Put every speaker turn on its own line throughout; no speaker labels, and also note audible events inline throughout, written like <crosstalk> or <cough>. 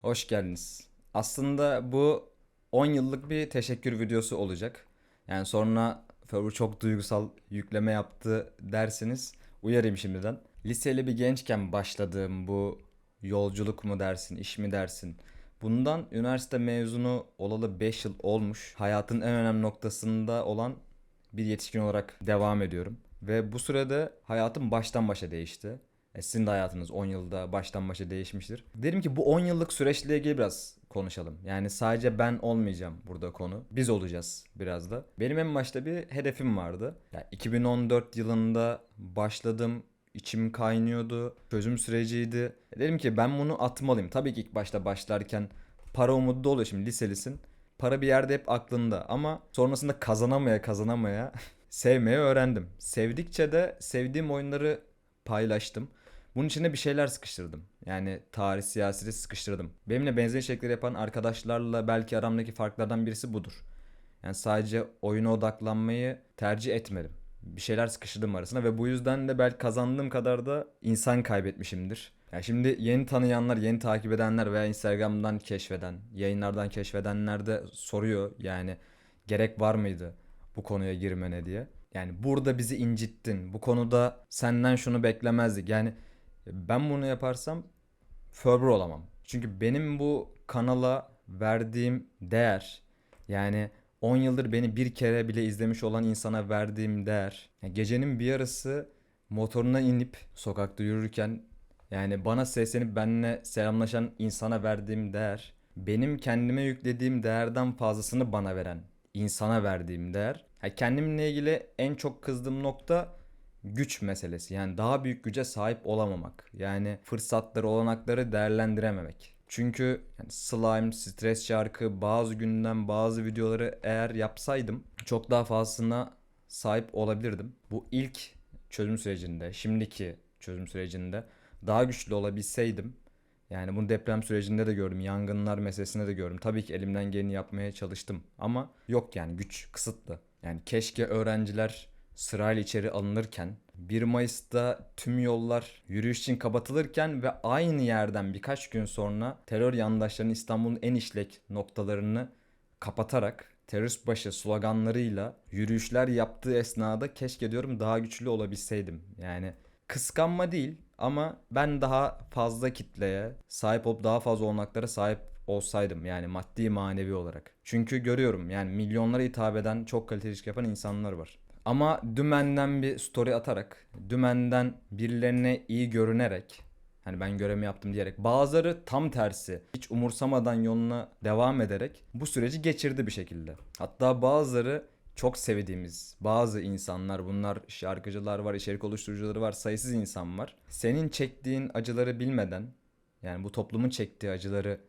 Hoş geldiniz. Aslında bu 10 yıllık bir teşekkür videosu olacak. Yani sonra Ferru çok duygusal yükleme yaptı dersiniz. Uyarayım şimdiden. Liseli bir gençken başladığım bu yolculuk mu dersin, iş mi dersin? Bundan üniversite mezunu olalı 5 yıl olmuş. Hayatın en önemli noktasında olan bir yetişkin olarak devam ediyorum. Ve bu sürede hayatım baştan başa değişti. E sizin de hayatınız 10 yılda baştan başa değişmiştir. Derim ki bu 10 yıllık süreçle ilgili biraz konuşalım. Yani sadece ben olmayacağım burada konu. Biz olacağız biraz da. Benim en başta bir hedefim vardı. Ya 2014 yılında başladım. İçim kaynıyordu. Çözüm süreciydi. Dedim ki ben bunu atmalıyım. Tabii ki ilk başta başlarken para umudu da oluyor şimdi liselisin. Para bir yerde hep aklında ama sonrasında kazanamaya kazanamaya <laughs> sevmeyi öğrendim. Sevdikçe de sevdiğim oyunları paylaştım. Bunun içine bir şeyler sıkıştırdım. Yani tarih, siyaseti sıkıştırdım. Benimle benzer içerikleri yapan arkadaşlarla belki aramdaki farklardan birisi budur. Yani sadece oyuna odaklanmayı tercih etmedim. Bir şeyler sıkıştırdım arasına ve bu yüzden de belki kazandığım kadar da insan kaybetmişimdir. Yani şimdi yeni tanıyanlar, yeni takip edenler veya Instagram'dan keşfeden, yayınlardan keşfedenler de soruyor yani gerek var mıydı bu konuya girmene diye. Yani burada bizi incittin. Bu konuda senden şunu beklemezdik. Yani ben bunu yaparsam fervor olamam. Çünkü benim bu kanala verdiğim değer yani 10 yıldır beni bir kere bile izlemiş olan insana verdiğim değer. Yani gecenin bir yarısı motoruna inip sokakta yürürken yani bana seslenip benimle selamlaşan insana verdiğim değer, benim kendime yüklediğim değerden fazlasını bana veren insana verdiğim değer. Yani kendimle ilgili en çok kızdığım nokta güç meselesi. Yani daha büyük güce sahip olamamak. Yani fırsatları, olanakları değerlendirememek. Çünkü yani slime, stres şarkı, bazı günden bazı videoları eğer yapsaydım çok daha fazlasına sahip olabilirdim. Bu ilk çözüm sürecinde, şimdiki çözüm sürecinde daha güçlü olabilseydim yani bunu deprem sürecinde de gördüm, yangınlar meselesinde de gördüm. Tabii ki elimden geleni yapmaya çalıştım ama yok yani güç kısıtlı. Yani keşke öğrenciler sırayla içeri alınırken 1 Mayıs'ta tüm yollar yürüyüş için kapatılırken ve aynı yerden birkaç gün sonra terör yandaşlarının İstanbul'un en işlek noktalarını kapatarak terörist başı sloganlarıyla yürüyüşler yaptığı esnada keşke diyorum daha güçlü olabilseydim. Yani kıskanma değil ama ben daha fazla kitleye sahip olup daha fazla olanaklara sahip olsaydım yani maddi manevi olarak. Çünkü görüyorum yani milyonlara hitap eden çok kaliteli iş yapan insanlar var. Ama dümenden bir story atarak, dümenden birilerine iyi görünerek, hani ben görevimi yaptım diyerek, bazıları tam tersi, hiç umursamadan yoluna devam ederek bu süreci geçirdi bir şekilde. Hatta bazıları çok sevdiğimiz bazı insanlar bunlar şarkıcılar var, içerik oluşturucuları var, sayısız insan var. Senin çektiğin acıları bilmeden yani bu toplumun çektiği acıları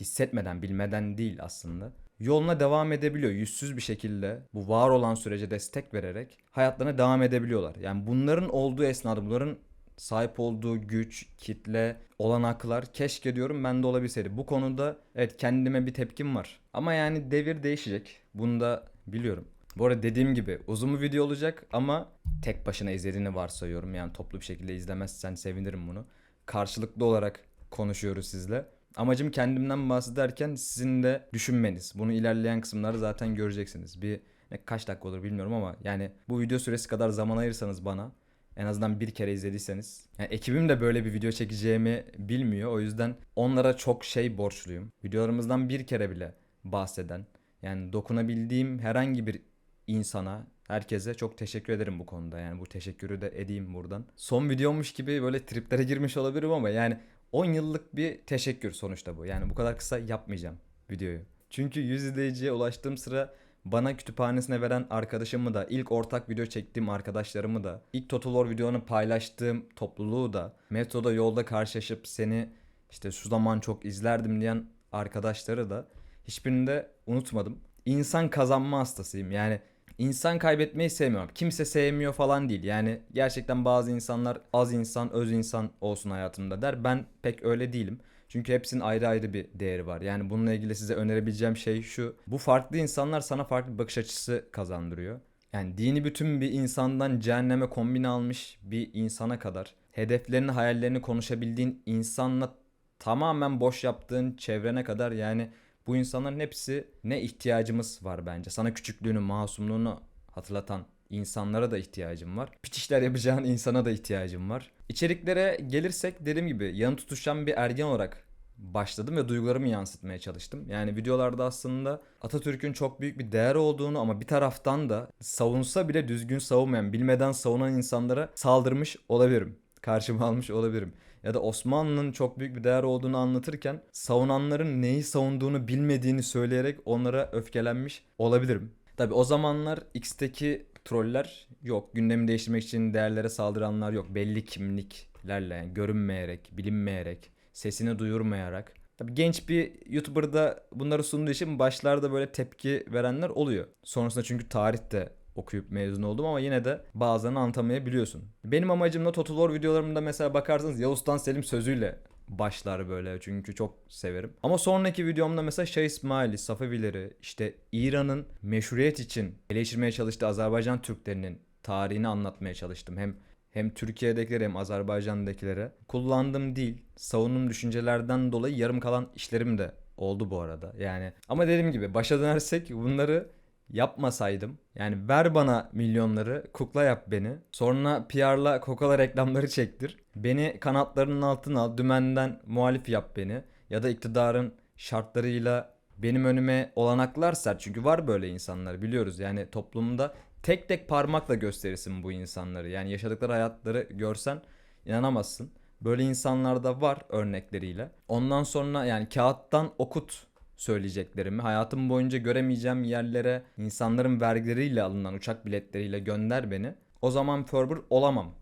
hissetmeden, bilmeden değil aslında. Yoluna devam edebiliyor yüzsüz bir şekilde bu var olan sürece destek vererek hayatlarına devam edebiliyorlar. Yani bunların olduğu esnada bunların sahip olduğu güç, kitle, olanaklar keşke diyorum ben de olabilseydi. Bu konuda evet kendime bir tepkim var. Ama yani devir değişecek. Bunu da biliyorum. Bu arada dediğim gibi uzun bir video olacak ama tek başına izlediğini varsayıyorum. Yani toplu bir şekilde izlemezsen sevinirim bunu. Karşılıklı olarak konuşuyoruz sizle. Amacım kendimden bahsederken sizin de düşünmeniz. Bunu ilerleyen kısımları zaten göreceksiniz. Bir ne kaç dakika olur bilmiyorum ama yani bu video süresi kadar zaman ayırsanız bana en azından bir kere izlediyseniz. Yani ekibim de böyle bir video çekeceğimi bilmiyor. O yüzden onlara çok şey borçluyum. Videolarımızdan bir kere bile bahseden yani dokunabildiğim herhangi bir insana, herkese çok teşekkür ederim bu konuda. Yani bu teşekkürü de edeyim buradan. Son videomuş gibi böyle triplere girmiş olabilirim ama yani 10 yıllık bir teşekkür sonuçta bu. Yani bu kadar kısa yapmayacağım videoyu. Çünkü 100 izleyiciye ulaştığım sıra bana kütüphanesine veren arkadaşımı da, ilk ortak video çektiğim arkadaşlarımı da, ilk Totolor videonu paylaştığım topluluğu da, metroda yolda karşılaşıp seni işte şu zaman çok izlerdim diyen arkadaşları da hiçbirini de unutmadım. İnsan kazanma hastasıyım. Yani İnsan kaybetmeyi sevmiyorum. Kimse sevmiyor falan değil. Yani gerçekten bazı insanlar az insan, öz insan olsun hayatımda der. Ben pek öyle değilim. Çünkü hepsinin ayrı ayrı bir değeri var. Yani bununla ilgili size önerebileceğim şey şu. Bu farklı insanlar sana farklı bir bakış açısı kazandırıyor. Yani dini bütün bir insandan cehenneme kombine almış bir insana kadar hedeflerini, hayallerini konuşabildiğin insanla tamamen boş yaptığın çevrene kadar yani bu insanların hepsi ne ihtiyacımız var bence. Sana küçüklüğünü, masumluğunu hatırlatan insanlara da ihtiyacım var. Piç işler yapacağın insana da ihtiyacım var. İçeriklere gelirsek dediğim gibi yanı tutuşan bir ergen olarak başladım ve duygularımı yansıtmaya çalıştım. Yani videolarda aslında Atatürk'ün çok büyük bir değer olduğunu ama bir taraftan da savunsa bile düzgün savunmayan, bilmeden savunan insanlara saldırmış olabilirim. Karşıma almış olabilirim. Ya da Osmanlı'nın çok büyük bir değer olduğunu anlatırken savunanların neyi savunduğunu bilmediğini söyleyerek onlara öfkelenmiş olabilirim. Tabi o zamanlar X'teki troller yok. Gündemi değiştirmek için değerlere saldıranlar yok. Belli kimliklerle yani görünmeyerek, bilinmeyerek, sesini duyurmayarak. Tabii genç bir YouTuber'da bunları sunduğu için başlarda böyle tepki verenler oluyor. Sonrasında çünkü tarihte okuyup mezun oldum ama yine de bazılarını anlatamayabiliyorsun. Benim amacım da Total War videolarımda mesela bakarsanız Yavuz'dan Selim sözüyle başlar böyle çünkü çok severim. Ama sonraki videomda mesela Şah İsmail'i, Safevileri, işte İran'ın meşruiyet için eleştirmeye çalıştığı Azerbaycan Türklerinin tarihini anlatmaya çalıştım. Hem hem Türkiye'dekilere hem Azerbaycan'dakilere kullandığım değil, savunum düşüncelerden dolayı yarım kalan işlerim de oldu bu arada. Yani ama dediğim gibi başa dönersek bunları yapmasaydım yani ver bana milyonları kukla yap beni. Sonra PR'la Coca-Cola reklamları çektir. Beni kanatlarının altına al dümenden muhalif yap beni. Ya da iktidarın şartlarıyla benim önüme olanaklar ser. Çünkü var böyle insanlar biliyoruz. Yani toplumda tek tek parmakla gösterirsin bu insanları. Yani yaşadıkları hayatları görsen inanamazsın. Böyle insanlar da var örnekleriyle. Ondan sonra yani kağıttan okut söyleyeceklerimi hayatım boyunca göremeyeceğim yerlere insanların vergileriyle alınan uçak biletleriyle gönder beni. O zaman Ferber olamam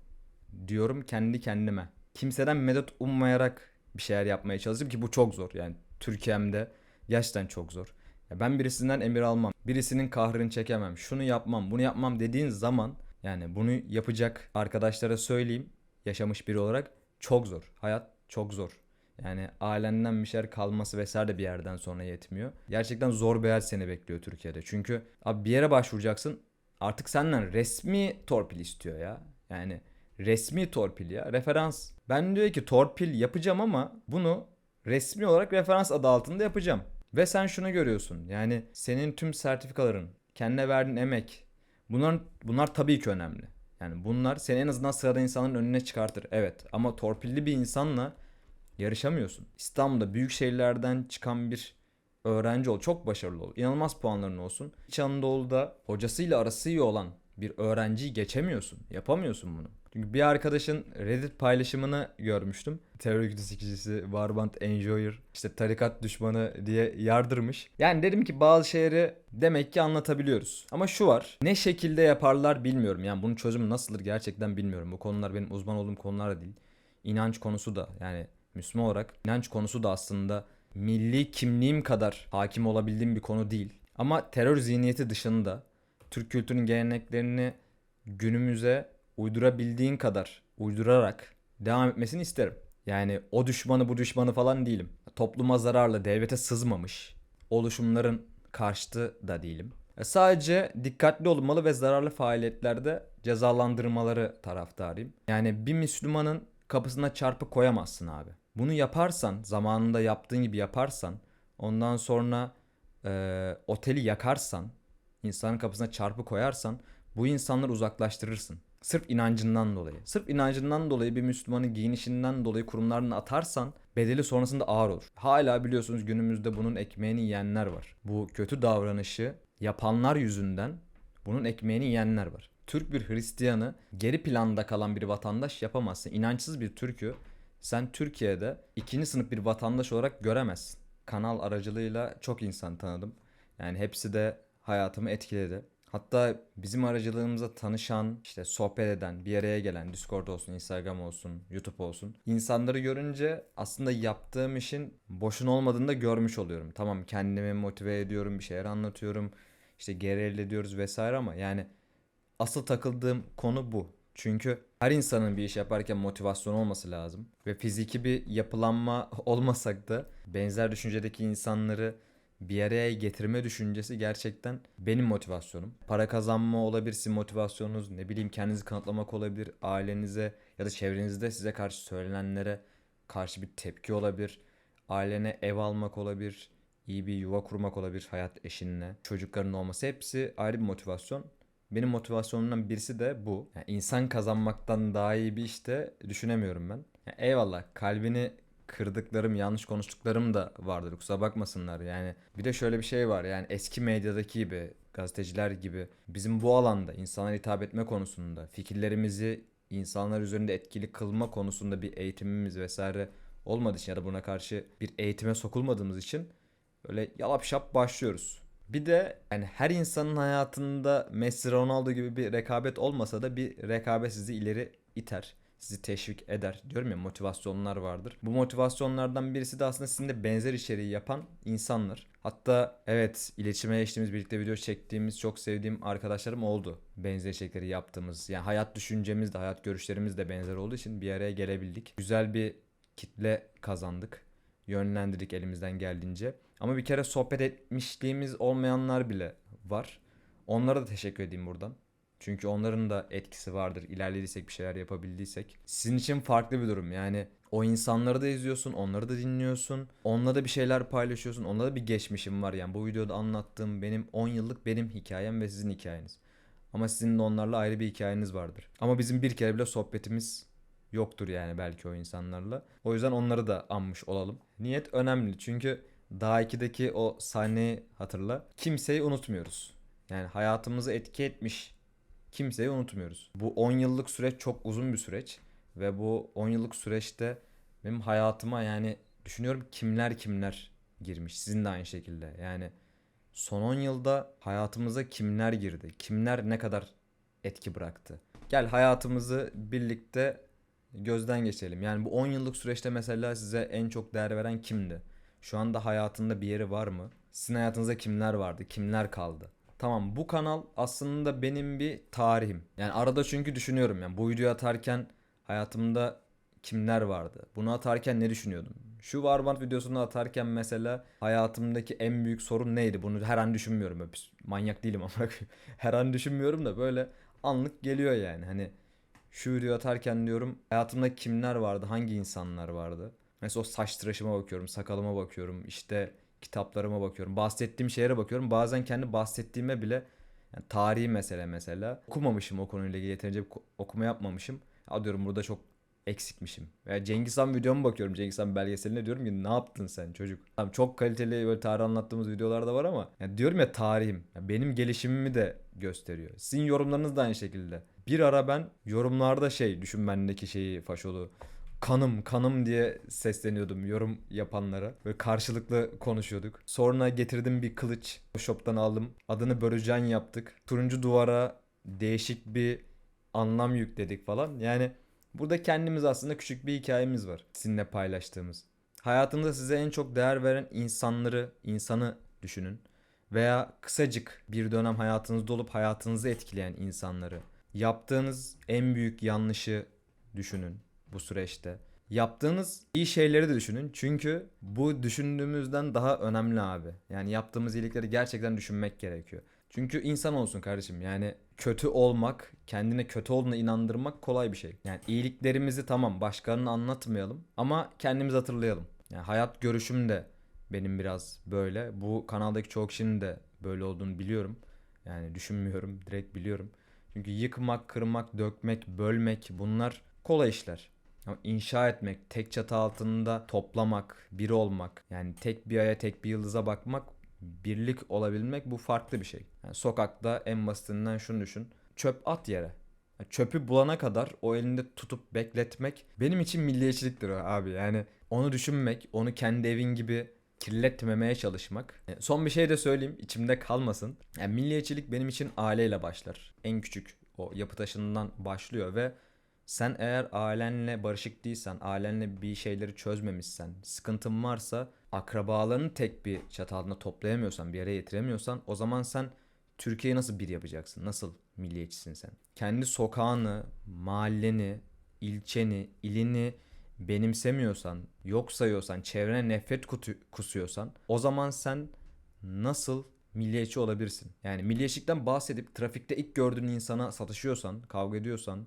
diyorum kendi kendime. Kimseden medet ummayarak bir şeyler yapmaya çalışıyorum ki bu çok zor. Yani Türkiye'mde gerçekten çok zor. Ya ben birisinden emir almam. Birisinin kahrını çekemem. Şunu yapmam, bunu yapmam dediğin zaman yani bunu yapacak arkadaşlara söyleyeyim yaşamış biri olarak çok zor. Hayat çok zor. Yani ailenden bir şeyler kalması vesaire de bir yerden sonra yetmiyor. Gerçekten zor bir hayat seni bekliyor Türkiye'de. Çünkü abi bir yere başvuracaksın artık senden resmi torpil istiyor ya. Yani resmi torpil ya. Referans. Ben diyor ki torpil yapacağım ama bunu resmi olarak referans adı altında yapacağım. Ve sen şunu görüyorsun. Yani senin tüm sertifikaların, kendine verdiğin emek bunlar bunlar tabii ki önemli. Yani bunlar seni en azından sırada insanların önüne çıkartır. Evet ama torpilli bir insanla yarışamıyorsun. İstanbul'da büyük şehirlerden çıkan bir öğrenci ol. Çok başarılı ol. İnanılmaz puanların olsun. İç Anadolu'da hocasıyla arası iyi olan bir öğrenciyi geçemiyorsun. Yapamıyorsun bunu. Çünkü bir arkadaşın Reddit paylaşımını görmüştüm. Terör örgütü sikicisi, Warband Enjoyer, işte tarikat düşmanı diye yardırmış. Yani dedim ki bazı şeyleri demek ki anlatabiliyoruz. Ama şu var. Ne şekilde yaparlar bilmiyorum. Yani bunun çözümü nasıldır gerçekten bilmiyorum. Bu konular benim uzman olduğum konular da değil. İnanç konusu da yani Müslüman olarak inanç konusu da aslında milli kimliğim kadar hakim olabildiğim bir konu değil. Ama terör zihniyeti dışında Türk kültürünün geleneklerini günümüze uydurabildiğin kadar uydurarak devam etmesini isterim. Yani o düşmanı bu düşmanı falan değilim. Topluma zararlı, devlete sızmamış oluşumların karşıtı da değilim. E, sadece dikkatli olmalı ve zararlı faaliyetlerde cezalandırmaları taraftarıyım. Yani bir Müslümanın kapısına çarpı koyamazsın abi. Bunu yaparsan, zamanında yaptığın gibi yaparsan, ondan sonra e, oteli yakarsan, insanın kapısına çarpı koyarsan bu insanları uzaklaştırırsın. Sırf inancından dolayı. Sırf inancından dolayı bir Müslümanın giyinişinden dolayı kurumlarını atarsan bedeli sonrasında ağır olur. Hala biliyorsunuz günümüzde bunun ekmeğini yiyenler var. Bu kötü davranışı yapanlar yüzünden bunun ekmeğini yiyenler var. Türk bir Hristiyanı geri planda kalan bir vatandaş yapamazsın. İnançsız bir Türk'ü sen Türkiye'de ikinci sınıf bir vatandaş olarak göremezsin. Kanal aracılığıyla çok insan tanıdım. Yani hepsi de hayatımı etkiledi. Hatta bizim aracılığımıza tanışan, işte sohbet eden, bir araya gelen Discord olsun, Instagram olsun, YouTube olsun. insanları görünce aslında yaptığım işin boşun olmadığını da görmüş oluyorum. Tamam kendimi motive ediyorum, bir şeyler anlatıyorum. işte geri ediyoruz vesaire ama yani asıl takıldığım konu bu. Çünkü her insanın bir iş yaparken motivasyon olması lazım. Ve fiziki bir yapılanma <laughs> olmasak da benzer düşüncedeki insanları bir araya getirme düşüncesi gerçekten benim motivasyonum. Para kazanma olabilir sizin motivasyonunuz. Ne bileyim kendinizi kanıtlamak olabilir. Ailenize ya da çevrenizde size karşı söylenenlere karşı bir tepki olabilir. Ailene ev almak olabilir. iyi bir yuva kurmak olabilir hayat eşinle. Çocukların olması hepsi ayrı bir motivasyon. Benim motivasyonumdan birisi de bu. Yani insan kazanmaktan daha iyi bir işte düşünemiyorum ben. Yani eyvallah kalbini kırdıklarım, yanlış konuştuklarım da vardır. Kusura bakmasınlar. Yani bir de şöyle bir şey var. Yani eski medyadaki gibi, gazeteciler gibi bizim bu alanda insanlara hitap etme konusunda, fikirlerimizi insanlar üzerinde etkili kılma konusunda bir eğitimimiz vesaire olmadığı için ya da buna karşı bir eğitime sokulmadığımız için böyle yalap şap başlıyoruz. Bir de yani her insanın hayatında Messi Ronaldo gibi bir rekabet olmasa da bir rekabet sizi ileri iter. Sizi teşvik eder. Diyorum ya motivasyonlar vardır. Bu motivasyonlardan birisi de aslında sizinle benzer içeriği yapan insanlar. Hatta evet iletişime geçtiğimiz birlikte video çektiğimiz çok sevdiğim arkadaşlarım oldu. Benzer içerikleri yaptığımız. Yani hayat düşüncemiz de hayat görüşlerimiz de benzer olduğu için bir araya gelebildik. Güzel bir kitle kazandık. Yönlendirdik elimizden geldiğince. Ama bir kere sohbet etmişliğimiz olmayanlar bile var. Onlara da teşekkür edeyim buradan. Çünkü onların da etkisi vardır. İlerlediysek bir şeyler yapabildiysek. Sizin için farklı bir durum. Yani o insanları da izliyorsun, onları da dinliyorsun. Onunla da bir şeyler paylaşıyorsun. Onunla da bir geçmişim var. Yani bu videoda anlattığım benim 10 yıllık benim hikayem ve sizin hikayeniz. Ama sizin de onlarla ayrı bir hikayeniz vardır. Ama bizim bir kere bile sohbetimiz yoktur yani belki o insanlarla. O yüzden onları da anmış olalım. Niyet önemli çünkü daha 2'deki o sahneyi hatırla. Kimseyi unutmuyoruz. Yani hayatımızı etki etmiş kimseyi unutmuyoruz. Bu 10 yıllık süreç çok uzun bir süreç ve bu 10 yıllık süreçte benim hayatıma yani düşünüyorum kimler kimler girmiş. Sizin de aynı şekilde. Yani son 10 yılda hayatımıza kimler girdi? Kimler ne kadar etki bıraktı? Gel hayatımızı birlikte gözden geçirelim. Yani bu 10 yıllık süreçte mesela size en çok değer veren kimdi? Şu anda hayatında bir yeri var mı? Sizin hayatınızda kimler vardı? Kimler kaldı? Tamam bu kanal aslında benim bir tarihim. Yani arada çünkü düşünüyorum yani bu videoyu atarken hayatımda kimler vardı? Bunu atarken ne düşünüyordum? Şu Warband videosunu atarken mesela hayatımdaki en büyük sorun neydi? Bunu her an düşünmüyorum. Böyle manyak değilim ama <laughs> her an düşünmüyorum da böyle anlık geliyor yani. Hani şu video atarken diyorum hayatımda kimler vardı? Hangi insanlar vardı? Mesela o saç tıraşıma bakıyorum, sakalıma bakıyorum, işte kitaplarıma bakıyorum. Bahsettiğim şeylere bakıyorum. Bazen kendi bahsettiğime bile yani tarihi mesele mesela. Okumamışım o konuyla ilgili yeterince okuma yapmamışım. Ya diyorum burada çok eksikmişim. Veya Cengiz Han videoma bakıyorum. Cengiz Han belgeseline diyorum ki ne yaptın sen çocuk? Tamam çok kaliteli böyle tarih anlattığımız videolar da var ama yani diyorum ya tarihim. Yani benim gelişimimi de gösteriyor. Sizin yorumlarınız da aynı şekilde. Bir ara ben yorumlarda şey düşün şeyi Faşolu kanım kanım diye sesleniyordum yorum yapanlara. Böyle karşılıklı konuşuyorduk. Sonra getirdim bir kılıç. Shop'tan aldım. Adını Börücan yaptık. Turuncu duvara değişik bir anlam yükledik falan. Yani burada kendimiz aslında küçük bir hikayemiz var. Sizinle paylaştığımız. Hayatınızda size en çok değer veren insanları, insanı düşünün. Veya kısacık bir dönem hayatınızda olup hayatınızı etkileyen insanları. Yaptığınız en büyük yanlışı düşünün bu süreçte. Yaptığınız iyi şeyleri de düşünün. Çünkü bu düşündüğümüzden daha önemli abi. Yani yaptığımız iyilikleri gerçekten düşünmek gerekiyor. Çünkü insan olsun kardeşim. Yani kötü olmak, kendine kötü olduğuna inandırmak kolay bir şey. Yani iyiliklerimizi tamam başkalarına anlatmayalım ama kendimiz hatırlayalım. Yani hayat görüşüm de benim biraz böyle. Bu kanaldaki çoğu kişinin de böyle olduğunu biliyorum. Yani düşünmüyorum, direkt biliyorum. Çünkü yıkmak, kırmak, dökmek, bölmek bunlar kolay işler. Ama inşa etmek, tek çatı altında toplamak, bir olmak, yani tek bir aya, tek bir yıldıza bakmak, birlik olabilmek bu farklı bir şey. Yani sokakta en basitinden şunu düşün. Çöp at yere. Yani çöpü bulana kadar o elinde tutup bekletmek benim için milliyetçiliktir abi. Yani onu düşünmek, onu kendi evin gibi kirletmemeye çalışmak. Yani son bir şey de söyleyeyim içimde kalmasın. Yani milliyetçilik benim için aileyle başlar. En küçük o yapı taşından başlıyor ve sen eğer ailenle barışık değilsen, ailenle bir şeyleri çözmemişsen, sıkıntın varsa, akrabalarını tek bir çatı altında toplayamıyorsan, bir yere getiremiyorsan o zaman sen Türkiye'yi nasıl bir yapacaksın? Nasıl milliyetçisin sen? Kendi sokağını, mahalleni, ilçeni, ilini benimsemiyorsan, yok sayıyorsan, çevrene nefret kusuyorsan o zaman sen nasıl milliyetçi olabilirsin? Yani milliyetçilikten bahsedip trafikte ilk gördüğün insana satışıyorsan, kavga ediyorsan,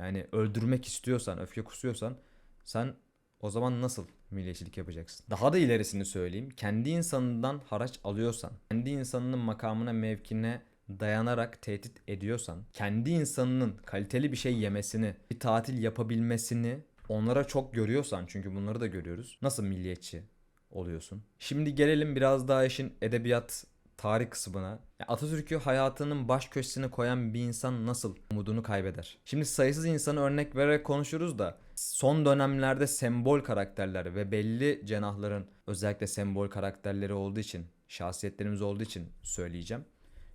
yani öldürmek istiyorsan, öfke kusuyorsan sen O zaman nasıl milliyetçilik yapacaksın? Daha da ilerisini söyleyeyim. Kendi insanından haraç alıyorsan, kendi insanının makamına, mevkine dayanarak tehdit ediyorsan, kendi insanının kaliteli bir şey yemesini, bir tatil yapabilmesini onlara çok görüyorsan çünkü bunları da görüyoruz. Nasıl milliyetçi oluyorsun? Şimdi gelelim biraz daha işin edebiyat tarih kısmına. Atatürk'ü hayatının baş köşesine koyan bir insan nasıl umudunu kaybeder? Şimdi sayısız insanı örnek vererek konuşuruz da son dönemlerde sembol karakterler ve belli cenahların özellikle sembol karakterleri olduğu için, şahsiyetlerimiz olduğu için söyleyeceğim.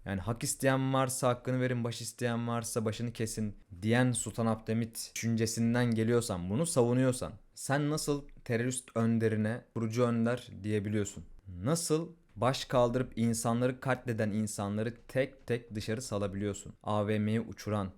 Yani hak isteyen varsa hakkını verin, baş isteyen varsa başını kesin diyen Sultan Abdülhamit düşüncesinden geliyorsan, bunu savunuyorsan sen nasıl terörist önderine kurucu önder diyebiliyorsun? Nasıl baş kaldırıp insanları katleden insanları tek tek dışarı salabiliyorsun? AVM'yi uçuran,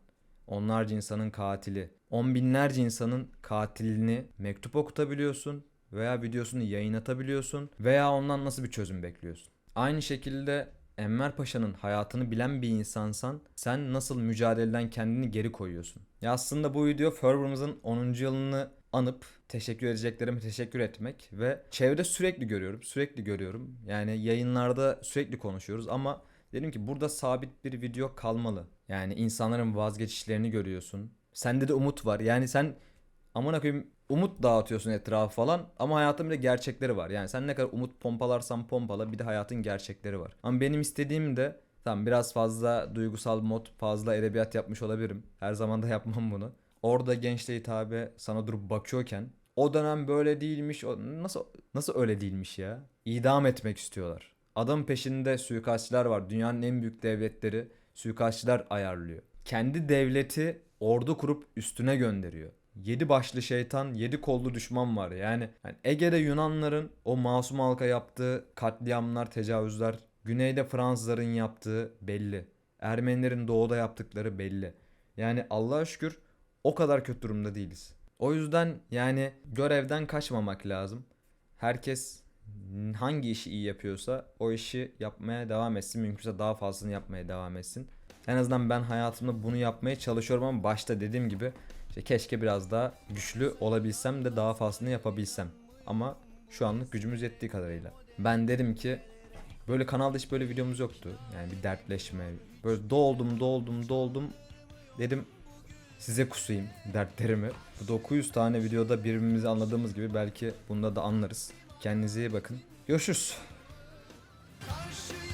onlarca insanın katili, on binlerce insanın katilini mektup okutabiliyorsun veya videosunu yayınlatabiliyorsun veya ondan nasıl bir çözüm bekliyorsun? Aynı şekilde Enver Paşa'nın hayatını bilen bir insansan sen nasıl mücadeleden kendini geri koyuyorsun? Ya aslında bu video Ferber'ımızın 10. yılını anıp teşekkür edeceklerime teşekkür etmek ve çevrede sürekli görüyorum, sürekli görüyorum. Yani yayınlarda sürekli konuşuyoruz ama dedim ki burada sabit bir video kalmalı. Yani insanların vazgeçişlerini görüyorsun. Sende de umut var. Yani sen amına koyayım umut dağıtıyorsun etrafı falan ama hayatın bir de gerçekleri var. Yani sen ne kadar umut pompalarsan pompala bir de hayatın gerçekleri var. Ama benim istediğim de tamam biraz fazla duygusal mod, fazla edebiyat yapmış olabilirim. Her zaman da yapmam bunu. Orada gençliğe hitabe sana durup bakıyorken o dönem böyle değilmiş. O nasıl nasıl öyle değilmiş ya? İdam etmek istiyorlar. Adam peşinde suikastçiler var. Dünyanın en büyük devletleri suikastçiler ayarlıyor. Kendi devleti ordu kurup üstüne gönderiyor. Yedi başlı şeytan, yedi kollu düşman var. Yani, yani Ege'de Yunanların o masum halka yaptığı katliamlar, tecavüzler, güneyde Fransızların yaptığı belli. Ermenilerin doğuda yaptıkları belli. Yani Allah'a şükür o kadar kötü durumda değiliz. O yüzden yani görevden kaçmamak lazım. Herkes hangi işi iyi yapıyorsa o işi yapmaya devam etsin. Mümkünse daha fazlasını yapmaya devam etsin. En azından ben hayatımda bunu yapmaya çalışıyorum ama başta dediğim gibi işte keşke biraz daha güçlü olabilsem de daha fazlasını yapabilsem. Ama şu anlık gücümüz yettiği kadarıyla. Ben dedim ki böyle kanalda hiç böyle videomuz yoktu. Yani bir dertleşme. Böyle doldum doldum doldum. Dedim size kusayım dertlerimi. Bu 900 tane videoda birbirimizi anladığımız gibi belki bunda da anlarız. Kendinize iyi bakın. Görüşürüz. Karşı